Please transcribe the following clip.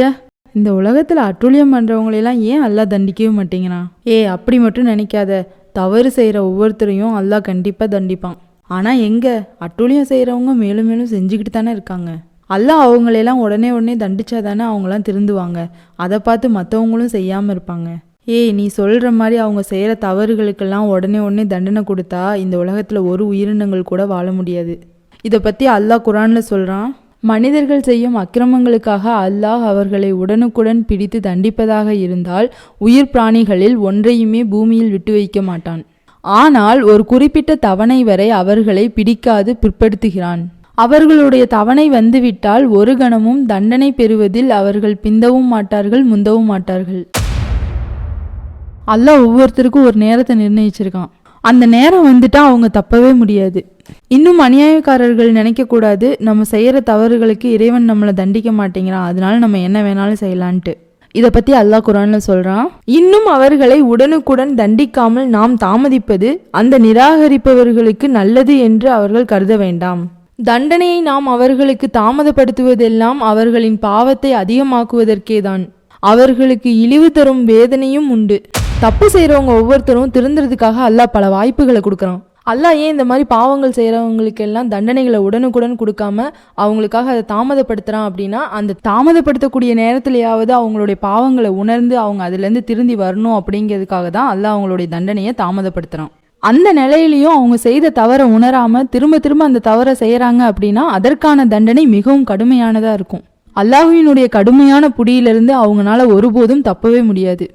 ச்சே இந்த உலகத்தில் அட்டுழியம் பண்ணுறவங்களெல்லாம் ஏன் அல்லாஹ் தண்டிக்கவே மாட்டேங்கிறான் ஏ அப்படி மட்டும் நினைக்காத. தவறு செய்கிற ஒவ்வொருத்தரையும் அல்லாஹ் கண்டிப்பாக தண்டிப்பான். ஆனால் எங்கே? அட்டுழியம் செய்கிறவங்க மேலும் மேலும் செஞ்சுக்கிட்டு தானே இருக்காங்க. அல்லாஹ் அவங்களெல்லாம் உடனே உடனே தண்டிச்சா தானே அவங்களாம் திருந்துவாங்க. அதை பார்த்து மற்றவங்களும் செய்யாமல் இருப்பாங்க. ஏய் நீ சொல்கிற மாதிரி அவங்க செய்கிற தவறுகளுக்கெல்லாம் உடனே உடனே தண்டனை கொடுத்தா இந்த உலகத்தில் ஒரு உயிரினங்கள் கூட வாழ முடியாது. இதை பற்றி அல்லாஹ் குரானில் சொல்கிறான் மனிதர்கள் செய்யும் அக்கிரமங்களுக்காக அல்லாஹ் அவர்களை உடனுக்குடன் பிடித்து தண்டிப்பதாக இருந்தால் உயிர் பிராணிகளில் ஒன்றையுமே பூமியில் விட்டு வைக்க மாட்டான். ஆனால் ஒரு குறிப்பிட்ட தவணை வரை அவர்களை பிடிக்காது பிற்படுத்துகிறான். அவர்களுடைய தவணை வந்துவிட்டால் ஒரு கணமும் தண்டனை பெறுவதில் அவர்கள் பிந்தவும் மாட்டார்கள் முந்தவும் மாட்டார்கள். அல்லாஹ் ஒவ்வொருத்தருக்கும் ஒரு நேரத்தை நிர்ணயிச்சிருக்கான். அந்த நேரம் வந்துட்டா அவங்க தப்பவே முடியாது. இன்னும் அநியாயக்காரர்கள் நினைக்கக்கூடாது நம்ம செய்கிற தவறுகளுக்கு இறைவன் நம்மளை தண்டிக்க மாட்டேங்கிறான். அதனால நம்ம என்ன வேணாலும் செய்யலான்ட்டு. இதை பற்றி அல்லாஹ் குரான்ல சொல்கிறான் இன்னும் அவர்களை உடனுக்குடன் தண்டிக்காமல் நாம் தாமதிப்பது அந்த நிராகரிப்பவர்களுக்கு நல்லது என்று அவர்கள் கருத வேண்டாம். தண்டனையை நாம் அவர்களுக்கு தாமதப்படுத்துவதெல்லாம் அவர்களின் பாவத்தை அதிகமாக்குவதற்கேதான். அவர்களுக்கு இழிவு தரும் வேதனையும் உண்டு. தப்பு செய்கிறவங்க ஒவ்வொருத்தரும் திருந்துறதுக்காக அல்லாஹ் பல வாய்ப்புகளை கொடுக்குறான். அல்லாஹ் ஏன் இந்த மாதிரி பாவங்கள் செய்கிறவங்களுக்கு எல்லாம் தண்டனைகளை உடனுக்குடன் கொடுக்காம அவங்களுக்காக அதை தாமதப்படுத்துகிறான் அப்படின்னா அந்த தாமதப்படுத்தக்கூடிய நேரத்திலேயாவது அவங்களுடைய பாவங்களை உணர்ந்து அவங்க அதுலேருந்து திருந்தி வரணும் அப்படிங்கிறதுக்காக தான் அல்லா அவங்களுடைய தண்டனையை தாமதப்படுத்துகிறான் அந்த நிலையிலையும் அவங்க செய்த தவறை உணராம திரும்ப திரும்ப அந்த தவறை செய்யறாங்க அப்படின்னா அதற்கான தண்டனை மிகவும் கடுமையானதா இருக்கும். அல்லாஹுவினுடைய கடுமையான புடியிலிருந்து அவங்களால ஒருபோதும் தப்பவே முடியாது.